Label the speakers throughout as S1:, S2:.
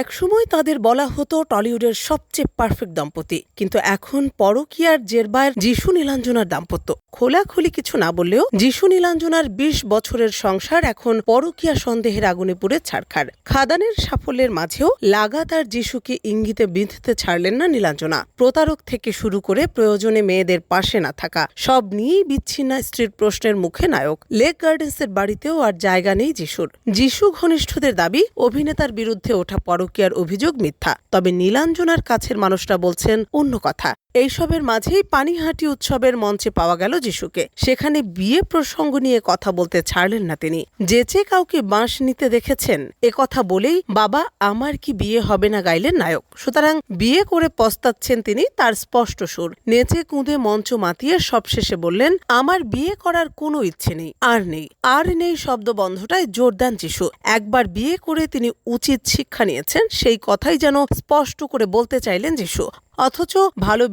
S1: একসময় তাদের বলা হতো টলিউডের সবচেয়ে পারফেক্ট দম্পতি, কিন্তু এখন পরকীয়ার জেরবার যিশু নীলাঞ্জনার দাম্পত্য। খোলাখুলি কিছু না বললেও যিশু নীলাঞ্জনার বিশ বছরের সংসার এখন পরকীয়া সন্দেহের আগুনে পুড়ে ছাড়খার খাদানের সাফল্যের মাঝেও লাগাতার যিশুকে ইঙ্গিতে বিঁধতে ছাড়লেন না নীলাঞ্জনা। প্রতারক থেকে শুরু করে প্রয়োজনে মেয়েদের পাশে না থাকা, সব নিয়েই বিচ্ছিন্না স্ত্রীর প্রশ্নের মুখে নায়ক। লেক গার্ডেন্সের বাড়িতেও আর জায়গা নেই যিশুর। যিশু ঘনিষ্ঠদের দাবি, অভিনেতার বিরুদ্ধে ওঠা পরকীয়ার অভিযোগ মিথ্যা? তবে নীলাঞ্জনার কাছের মানুষরা বলছেন অন্য কথা। এইসবের মাঝেই পানিহাটি উৎসবের মঞ্চে পাওয়া গেল যিশুকে। সেখানে বিয়ে প্রসঙ্গ নিয়ে কথা বলতে ছাড়লেন না তিনি। যেচে কাউকে বাঁশ নিতে দেখেছেন, এ কথা বলেই বাবা, আমার কি বিয়ে হবে না? গাইলেন নায়ক। সুতরাং বিয়ে করে পস্তাচ্ছেন তিনি তার স্পষ্ট সুর। নেচে কুঁদে মঞ্চ মাতিয়ে সবশেষে বললেন, আমার বিয়ে করার কোনো ইচ্ছে নেই, আর নেই। আর নেই শব্দ বন্ধটায় জোর দেন যিশু। একবার বিয়ে করে তিনি উচিত শিক্ষা নিয়েছেন, সেই কথাই যেন স্পষ্ট করে বলতে চাইলেন যিশু। অথচ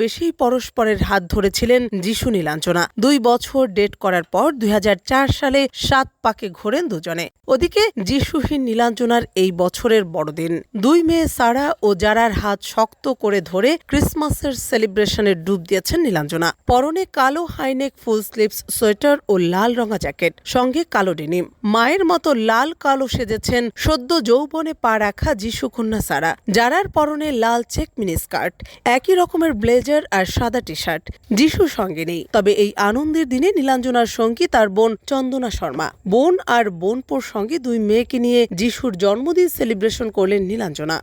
S1: ভালোবেসেই পরস্পরের হাত ধরেছিলেন যিশু নীলাঞ্জনা। দুই বছর ডেট করার পর দুই হাজার চার সালে সাত পাকে ঘোরেন দুজনে। ওদিকে যিশুহীন নীলাঞ্জনার এই বছরের বড়দিন। দুই মেয়ে সারা ও জারার হাত শক্ত করে ধরে ক্রিসমাসের সেলিব্রেশনের ডুব দিয়েছেন নীলাঞ্জনা। পরনে কালো high neck, full sleeves, sweater ও লাল রঙা জ্যাকেট, সঙ্গে কালো ডেনিম। মায়ের মতো লাল কালো সেজেছেন সদ্য যৌবনে পা রাখা যিশু কন্যা সারা জারার পরনে লাল চেক মিনি স্কার্ট। একই রকমের ব্লেজার আর সাদা টি শার্ট যিশু সঙ্গে নেই। তবে এই আনন্দের দিনে নীলাঞ্জনার সঙ্গী তার বোন চন্দনা শর্মা। বোন আর বোনপোর সঙ্গে দুই মেয়েকে নিয়ে যিশুর জন্মদিন সেলিব্রেশন করলেন নীলাঞ্জনা।